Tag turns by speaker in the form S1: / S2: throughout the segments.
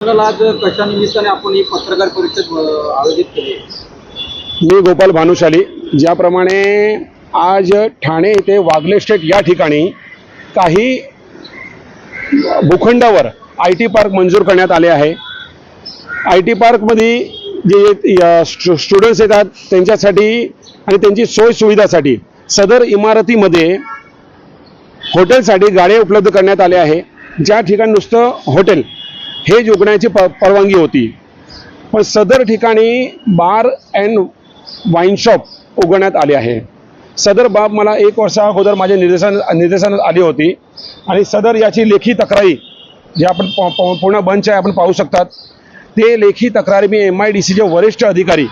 S1: आज कशा निमित्ताने आपण ही पत्रकार परिषद आयोजित केली?
S2: मी गोपाल भानुशाली. ज्याप्रमाणे आज ठाणे येथे वागले स्टेट या ठिकाणी काही भूखंडावर आय टी पार्क मंजूर करण्यात आले आहे. आय टी पार्कमध्ये जे स्टुडंट्स येतात त्यांच्यासाठी आणि त्यांची सोय सुविधासाठी सदर इमारतीमध्ये हॉटेलसाठी गाड्या उपलब्ध करण्यात आल्या आहे. ज्या ठिकाणी नुसतं हॉटेल हे जोगण्याची प परवानगी होती. पण सदर ठिकाणी बार अँड वाईन शॉप उघडण्यात आले आहे. सदर बाब मला एक वर्षा अगोदर माझ्या निर्देशन निर्देशनात आली होती. आणि सदर याची लेखी तक्रारी जे आपण प- प- पूर्ण बंच आहे आपण पाहू शकतात. ते लेखी तक्रारी मी एम आय डी सीचे वरिष्ठ अधिकारी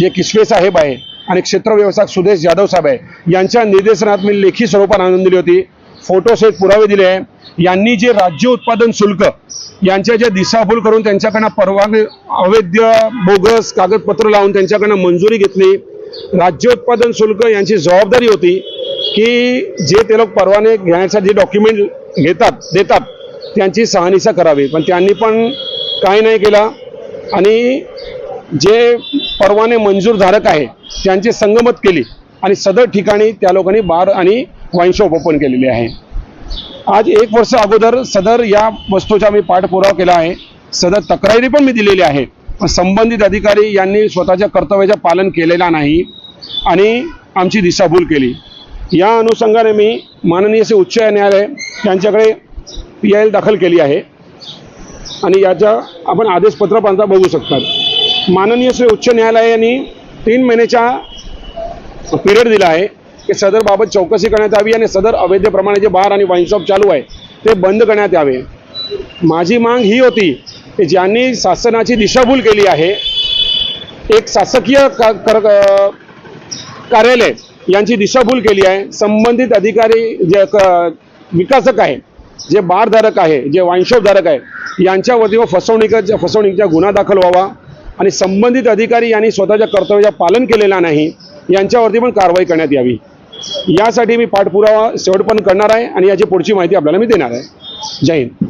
S2: जे किसवे साहेब आहे आणि क्षेत्र व्यवस्थाक सुदेश जाधव साहेब आहे यांच्या निर्देशनात मी लेखी स्वरूपात आणून दिली होती. फोटोसहित पुरावे दिले आहे यांनी जे राज्य उत्पादन शुल्क यांच्या ज्या दिशाभूल करून त्यांच्याकडनं परवानगी अवैध बोगस कागदपत्र लावून त्यांच्याकडनं मंजुरी घेतली. राज्य उत्पादन शुल्क यांची जबाबदारी होती की जे ते लोक परवाने घेण्याचा जे डॉक्युमेंट घेतात देतात त्यांची सहानिशा करावी. पण त्यांनी पण काही नाही केलं. आणि जे परवाने मंजूरधारक आहे त्यांची संगमत केली. आणि सदर ठिकाणी त्या लोकांनी बार आणि वाईन शॉप ओपन केलेली आहे. आज एक वर्ष अगोदर सदर या वस्तूचा मी पाठपुरावा केला आहे. सदर तक्रारी पण मी दिलेली आहे. पण संबंधित अधिकारी यांनी स्वतःच्या कर्तव्याचं पालन केलेला नाही आणि आमची दिशाभूल केली. या अनुषंगाने मी माननीय असे उच्च न्यायालय यांच्याकडे पी आय एल दाखल केली आहे. आणि याचा आपण आदेशपत्र पाहता बघू शकतात. माननीय श्री उच्च न्यायालयाने तीन महिन्याच्या पिरियड दिला आहे. की सदर बाबत चौकशी करण्यात यावी आणि सदर अवैधप्रमाणे जे बार आणि वाईन शॉप चालू आहे ते बंद करण्यात यावे. माझी माग ही होती की ज्यांनी शासनाची दिशाभूल केली आहे एक शासकीय का कर कार्यालय यांची दिशाभूल केली आहे. संबंधित अधिकारी जे विकासक आहे जे बारधारक आहे जे वाईनशॉपधारक आहे यांच्यावरती व फसवणुकीच्या फसवणुकीचा गुन्हा दाखल व्हावा आणि संबंधित अधिकारी यांनी स्वतःच्या कर्तव्याचा पालन केलेला नाही यांच्यावरती पण कारवाई करण्यात यावी. यासाठी मी पाठपुरावा शेवट पण करणार आहे आणि याची पुढची माहिती आपल्याला मी देणार आहे. जय हिंद.